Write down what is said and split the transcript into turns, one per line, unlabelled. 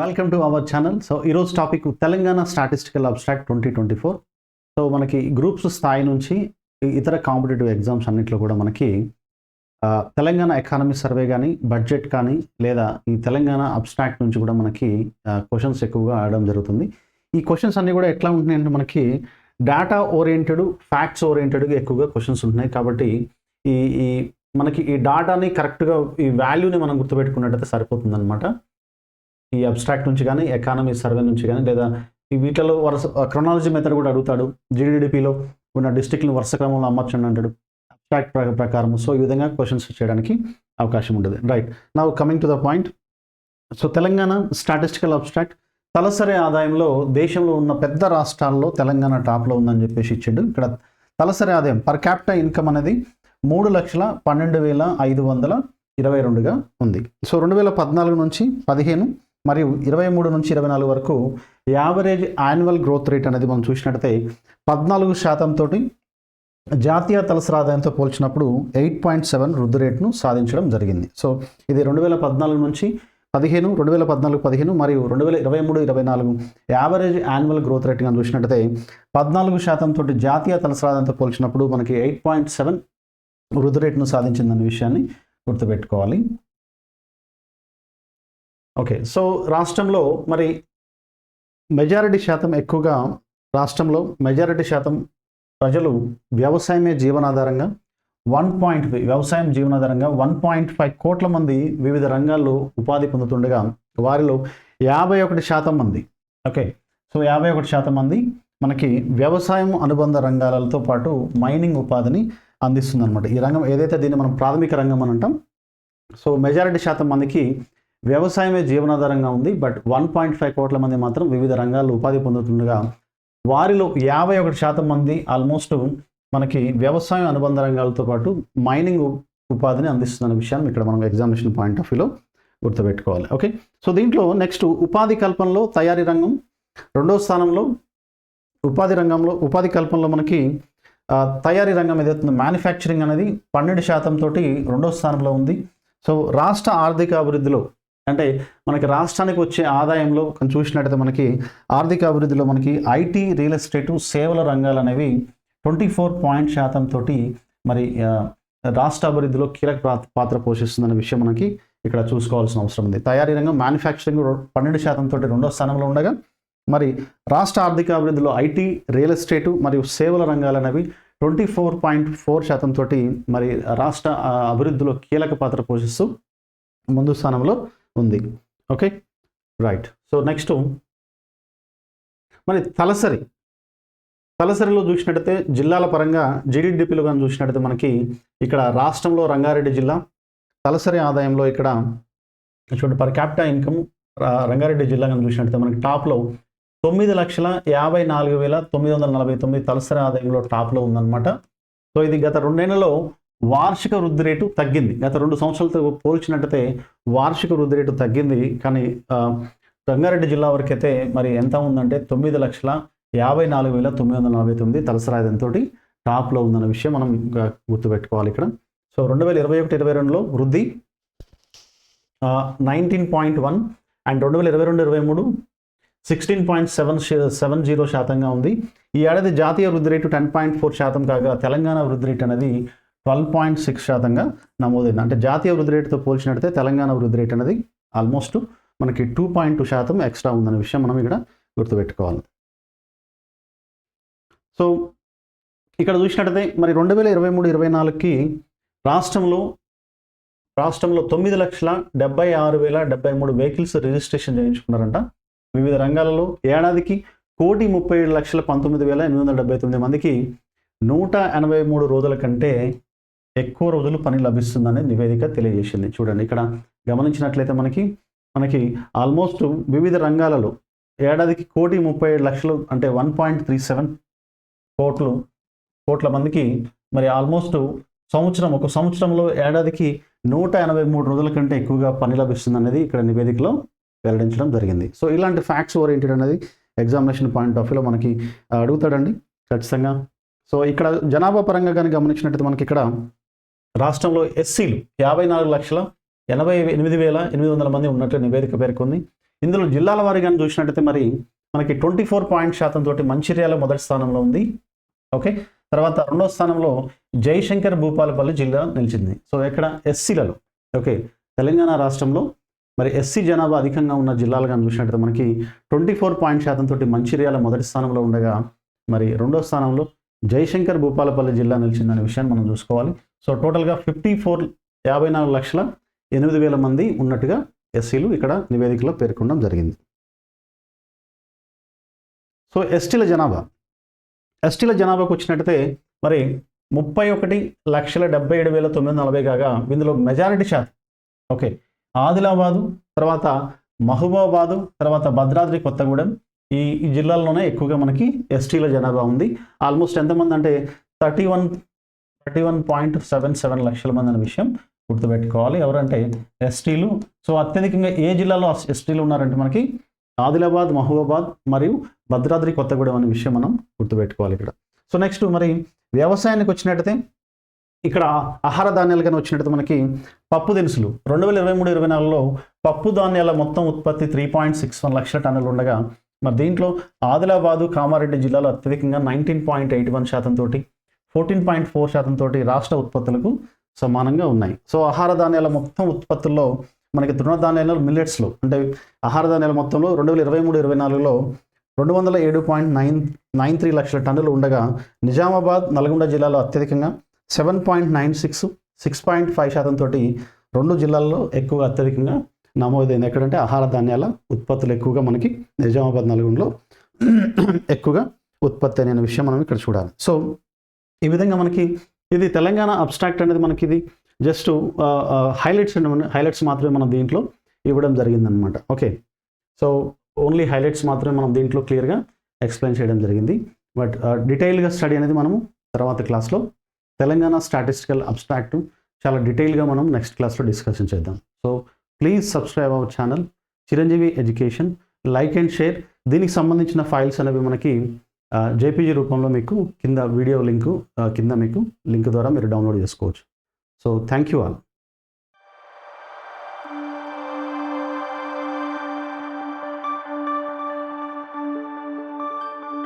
Welcome to our channel so ఈరోజు topic Telangana statistical abstract twenty twenty four so మనకి groups స్థాయి నుంచి ఇతర కాంపిటేటివ్ ఎగ్జామ్స్ అన్నింటిలో కూడా మనకి తెలంగాణ ఎకానమీ సర్వే కానీ బడ్జెట్ కానీ లేదా ఈ తెలంగాణ అబ్స్ట్రాక్ట్ నుంచి కూడా మనకి క్వశ్చన్స్ ఎక్కువగా ఆడడం జరుగుతుంది. ఈ క్వశ్చన్స్ అన్నీ కూడా ఎట్లా ఉంటున్నాయంటే మనకి డేటా ఓరియంటెడ్ ఫ్యాక్ట్స్ ఓరియంటెడ్గా ఎక్కువగా క్వశ్చన్స్ ఉంటున్నాయి. కాబట్టి ఈ ఈ మనకి ఈ డాటాని కరెక్ట్గా ఈ వాల్యూని మనం గుర్తుపెట్టుకున్నట్టయితే సరిపోతుందన్నమాట. ఈ అబ్స్ట్రాక్ట్ నుంచి కానీ ఎకానమీ సర్వే నుంచి కానీ లేదా ఈ వీటిలో వరుస క్రొనాలజీ మెథడ్ కూడా అడుగుతాడు. జీడిడిపిలో ఉన్న డిస్టిక్ని వరుస క్రమంలో అమర్చండి అంటాడు. అబ్స్ట్రాక్ట్ ప్రకారం సో ఈ విధంగా క్వశ్చన్స్ చేయడానికి అవకాశం ఉంటుంది రైట్ నా coming to the point so Telangana statistical abstract తలసరి ఆదాయంలో దేశంలో ఉన్న పెద్ద రాష్ట్రాల్లో తెలంగాణ టాప్లో ఉందని చెప్పేసి ఇచ్చిండు. ఇక్కడ తలసరి ఆదాయం పర్ క్యాపిటల్ ఇన్కమ్ అనేది మూడు లక్షల పన్నెండు వేల ఐదు వందల ఇరవై రెండుగా ఉంది. సో రెండు వేల పద్నాలుగు నుంచి పదిహేను మరియు ఇరవై మూడు నుంచి ఇరవై నాలుగు వరకు యావరేజ్ యాన్యువల్ గ్రోత్ రేట్ అనేది మనం చూసినట్టయితే పద్నాలుగు శాతం తోటి జాతీయ తలసరాదాయంతో పోల్చినప్పుడు ఎయిట్ పాయింట్ సెవెన్ వృద్ధి రేటును సాధించడం జరిగింది. సో ఇది రెండు వేల పద్నాలుగు నుంచి పదిహేను రెండు వేల పద్నాలుగు పదిహేను మరియు రెండు వేల ఇరవై మూడు ఇరవై నాలుగు యావరేజ్ యాన్యువల్ గ్రోత్ రేట్ చూసినట్టయితే పద్నాలుగు శాతం తోటి జాతీయ తలసరాదంతో ఆదాయంతో పోల్చినప్పుడు మనకి ఎయిట్ పాయింట్ సెవెన్ వృద్ధి రేటును సాధించిందన్న విషయాన్ని గుర్తుపెట్టుకోవాలి. ఓకే సో రాష్ట్రంలో మరి మెజారిటీ శాతం ఎక్కువగా రాష్ట్రంలో మెజారిటీ శాతం ప్రజలు వ్యవసాయమే జీవనాధారంగా వన్ పాయింట్ వ్యవసాయం జీవనాధారంగా వన్ పాయింట్ ఫైవ్ కోట్ల మంది వివిధ రంగాల్లో ఉపాధి పొందుతుండగా వారిలో యాభై ఒకటి శాతం మంది. ఓకే సో యాభై ఒకటి శాతం మంది మనకి వ్యవసాయం అనుబంధ రంగాలతో పాటు మైనింగ్ ఉపాధిని అందిస్తుంది అనమాట ఈ రంగం ఏదైతే దీన్ని మనం ప్రాథమిక రంగం అని అంటాం సో మెజారిటీ శాతం మందికి వ్యవసాయమే జీవనాధారంగా ఉంది. బట్ వన్ పాయింట్ ఫైవ్ కోట్ల మంది మాత్రం వివిధ రంగాల్లో ఉపాధి పొందుతుండగా వారిలో యాభై ఒకటి శాతం మంది ఆల్మోస్ట్ మనకి వ్యవసాయం అనుబంధ రంగాలతో పాటు మైనింగ్ ఉపాధిని అందిస్తున్న విషయాన్ని ఇక్కడ మనం ఎగ్జామినేషన్ పాయింట్ ఆఫ్ వ్యూలో గుర్తుపెట్టుకోవాలి. ఓకే? సో దీంట్లో నెక్స్ట్ ఉపాధి కల్పనలో తయారీ రంగం రెండో స్థానంలో ఉపాధి రంగంలో ఉపాధి కల్పనలో మనకి తయారీ రంగం ఏదైతుందో మ్యానుఫ్యాక్చరింగ్ అనేది పన్నెండు శాతం తోటి రెండో స్థానంలో ఉంది. సో రాష్ట్ర ఆర్థిక అభివృద్ధిలో అంటే మనకి రాష్ట్రానికి వచ్చే ఆదాయంలో కొంచెం చూసినట్టయితే మనకి ఆర్థిక అభివృద్ధిలో మనకి ఐటీ రియల్ ఎస్టేటు సేవల రంగాలు అనేవి ట్వంటీ ఫోర్ పాయింట్ శాతం తోటి మరి రాష్ట్ర అభివృద్ధిలో కీలక పాత్ర పోషిస్తుందనే విషయం మనకి ఇక్కడ చూసుకోవాల్సిన అవసరం ఉంది. తయారీ రంగం మ్యానుఫ్యాక్చరింగ్ పన్నెండు శాతం తోటి రెండో స్థానంలో ఉండగా మరి రాష్ట్ర ఆర్థిక అభివృద్ధిలో ఐటీ రియల్ ఎస్టేటు మరియు సేవల రంగాలు అనేవి ట్వంటీ ఫోర్ పాయింట్ ఫోర్ శాతం తోటి మరి రాష్ట్ర అభివృద్ధిలో కీలక పాత్ర పోషిస్తూ ముందు స్థానంలో ఉంది. ఓకే? రైట్. సో నెక్స్ట్ మరి తలసరి. తలసరిలో చూసినట్టయితే జిల్లాల పరంగా జీడిడిపిలో కానీ చూసినట్టయితే మనకి ఇక్కడ రాష్ట్రంలో రంగారెడ్డి జిల్లా తలసరి ఆదాయంలో ఇక్కడ చూడండి పర్ క్యాపిటల్ ఇన్కమ్ రంగారెడ్డి జిల్లా కానీ చూసినట్టయితే మనకి టాప్లో తొమ్మిది లక్షల యాభై నాలుగు వేల తొమ్మిది వందల నలభై తొమ్మిది తలసరి ఆదాయంలో టాప్లో ఉందన్నమాట. సో ఇది గత రెండేళ్ళలో వార్షిక వృద్ధి రేటు తగ్గింది. గత రెండు సంవత్సరాలతో పోల్చినట్టయితే వార్షిక వృద్ధి రేటు తగ్గింది. కానీ రంగారెడ్డి జిల్లా వరకైతే మరి ఎంత ఉందంటే తొమ్మిది లక్షల యాభై నాలుగు వేల తొమ్మిది వందల నలభై తొమ్మిది తలసరి ఆదాయంతో టాప్లో ఉందన్న విషయం మనం గుర్తుపెట్టుకోవాలి ఇక్కడ. సో రెండు వేల ఇరవై ఒకటి ఇరవై రెండులో వృద్ధి నైన్టీన్ పాయింట్ వన్ అండ్ రెండు వేల ఇరవై రెండు ఇరవై మూడు sixteen point seven seven zero శాతంగా ఉంది. ఈ ఏడాది జాతీయ వృద్ధి రేటు టెన్ పాయింట్ ఫోర్ శాతం కాగా తెలంగాణ వృద్ధి రేటు అనేది ట్వెల్వ్ పాయింట్ సిక్స్ శాతంగా నమోదైంది. అంటే జాతీయ వృద్ధి రేటుతో పోల్చినట్టయితే తెలంగాణ వృద్ధి రేటు అనేది ఆల్మోస్ట్ మనకి టూ పాయింట్ టూ శాతం ఎక్స్ట్రా ఉందనే విషయం మనం ఇక్కడ గుర్తుపెట్టుకోవాలి. సో ఇక్కడ చూసినట్టయితే మరి రెండు వేల ఇరవై మూడు ఇరవై నాలుగుకి రాష్ట్రంలో రాష్ట్రంలో తొమ్మిది లక్షల డెబ్బై ఆరు వేల డెబ్బై మూడు వెహికల్స్ రిజిస్ట్రేషన్ చేయించుకున్నారంట. వివిధ రంగాలలో ఏడాదికి కోటి ముప్పై ఏడు లక్షల పంతొమ్మిది వేల ఎనిమిది వందల డెబ్బై తొమ్మిది మందికి నూట ఎనభై మూడు రోజుల కంటే ఎక్కువ రోజులు పని లభిస్తుందని నివేదిక తెలియజేసింది. చూడండి ఇక్కడ గమనించినట్లయితే మనకి మనకి ఆల్మోస్ట్ వివిధ రంగాలలో ఏడాదికి కోటి ముప్పై ఏడు లక్షలు అంటే వన్ పాయింట్ త్రీ సెవెన్ కోట్లు కోట్ల మందికి మరి ఆల్మోస్ట్ సంవత్సరం ఒక సంవత్సరంలో ఏడాదికి నూట ఎనభై మూడు రోజుల కంటే ఎక్కువగా పని లభిస్తుంది అనేది ఇక్కడ నివేదికలో వెల్లడించడం జరిగింది. సో ఇలాంటి ఫ్యాక్ట్స్ ఓరియంటెడ్ అనేది ఎగ్జామినేషన్ పాయింట్ ఆఫ్ వ్యూలో మనకి అడుగుతాడండి. ఖచ్చితంగా. సో ఇక్కడ జనాభా పరంగా కానీ గమనించినట్టయితే మనకి ఇక్కడ రాష్ట్రంలో ఎస్సీలు యాభై నాలుగు లక్షల ఎనభై ఎనిమిది వేల ఎనిమిది వందల మంది ఉన్నట్లు నివేదిక పేర్కొంది. ఇందులో జిల్లాల వారీగా చూసినట్టయితే మరి మనకి ట్వంటీ ఫోర్ పాయింట్ శాతం తోటి మంచిర్యాల మొదటి స్థానంలో ఉంది. ఓకే? తర్వాత రెండో స్థానంలో జయశంకర్ భూపాలపల్లి జిల్లా నిలిచింది. సో ఇక్కడ ఎస్సీలలో. ఓకే? తెలంగాణ రాష్ట్రంలో మరి ఎస్సీ జనాభా అధికంగా ఉన్న జిల్లాలు కానీ చూసినట్టయితే మనకి ట్వంటీ ఫోర్ పాయింట్ శాతం తోటి మంచిర్యాల మొదటి స్థానంలో ఉండగా మరి రెండో స్థానంలో జయశంకర్ భూపాలపల్లి జిల్లా నిలిచిందనే విషయాన్ని మనం చూసుకోవాలి. సో టోటల్గా ఫిఫ్టీ ఫోర్ యాభై నాలుగు లక్షల ఎనిమిది వేల మంది ఉన్నట్టుగా ఎస్సీలు ఇక్కడ నివేదికలో పేర్కొనడం జరిగింది. సో ఎస్టీల జనాభా ఎస్టీల జనాభాకు వచ్చినట్టయితే మరి ముప్పై ఒకటి లక్షల డెబ్బై ఏడు వేల తొమ్మిది వందల నలభై కాగా ఇందులో మెజారిటీ శాతం ఓకే ఆదిలాబాదు తర్వాత మహబూబాబాదు తర్వాత భద్రాద్రి కొత్తగూడెం. ఈ జిల్లాల్లోనే ఎక్కువగా మనకి ఎస్టీల జనాభా ఉంది. ఆల్మోస్ట్ ఎంతమంది అంటే thirty one thirty one point seven seven లక్షల మంది అనే విషయం గుర్తుపెట్టుకోవాలి. ఎవరంటే ఎస్టీలు. సో అత్యధికంగా ఏ జిల్లాలో ఎస్టీలు ఉన్నారంటే మనకి ఆదిలాబాద్ మహబూబాబాద్ మరియు భద్రాద్రి కొత్తగూడెం అనే విషయం మనం గుర్తుపెట్టుకోవాలి ఇక్కడ. సో నెక్స్ట్ మరి వ్యవసాయానికి వచ్చినట్టయితే ఇక్కడ ఆహార ధాన్యాలు కానీ వచ్చినట్టు మనకి పప్పు దినుసులు. రెండు వేల ఇరవై మూడు ఇరవై నాలుగులో పప్పు ధాన్యాల మొత్తం ఉత్పత్తి త్రీ పాయింట్ సిక్స్ వన్ లక్షల టన్నులు ఉండగా మరి దీంట్లో ఆదిలాబాదు కామారెడ్డి జిల్లాలో అత్యధికంగా నైన్టీన్ పాయింట్ ఎయిట్ వన్ శాతం తోటి ఫోర్టీన్ పాయింట్ ఫోర్ శాతం తోటి రాష్ట్ర ఉత్పత్తులకు సమానంగా ఉన్నాయి. సో ఆహార ధాన్యాల మొత్తం ఉత్పత్తుల్లో మనకి తృణధాన్యాలు మిల్లెట్స్లో అంటే ఆహార ధాన్యాల మొత్తంలో రెండు వేల ఇరవై మూడు ఇరవై నాలుగులో రెండు వందల ఏడు పాయింట్ నైన్ నైన్ త్రీ లక్షల టన్నులు ఉండగా నిజామాబాద్ నల్గొండ జిల్లాలో అత్యధికంగా seven point nine six six point five శాతం తోటి రెండు జిల్లాల్లో ఎక్కువగా అత్యధికంగా నమోదైంది. ఎక్కడంటే ఆహార ధాన్యాల ఉత్పత్తులు ఎక్కువగా మనకి నిజామాబాద్ నల్గొండలో ఎక్కువగా ఉత్పత్తి అనే విషయం మనం ఇక్కడ చూడాలి. సో ఈ విధంగా మనకి ఇది తెలంగాణ అబ్స్ట్రాక్ట్ అనేది మనకి ఇది జస్ట్ హైలైట్స్ హైలైట్స్ మాత్రమే మనం దీంట్లో ఇవ్వడం జరిగిందనమాట ఓకే. సో ఓన్లీ హైలైట్స్ మాత్రమే మనం దీంట్లో క్లియర్గా ఎక్స్ప్లెయిన్ చేయడం జరిగింది. బట్ డీటెయిల్గా స్టడీ అనేది మనము తర్వాత క్లాస్లో తెలంగాణ స్టాటిస్టికల్ అబ్స్ట్రాక్ట్ చాలా డీటెయిల్గా మనం నెక్స్ట్ క్లాస్లో డిస్కషన్ చేద్దాం. So please subscribe our channel Chiranjeevi education like and share దీనికి సంబంధించిన ఫైల్స్ అనేవి మనకి జేపీజీ రూపంలో మీకు కింద వీడియో లింకు కింద మీకు లింక్ ద్వారా మీరు డౌన్లోడ్ చేసుకోవచ్చు. So thank you all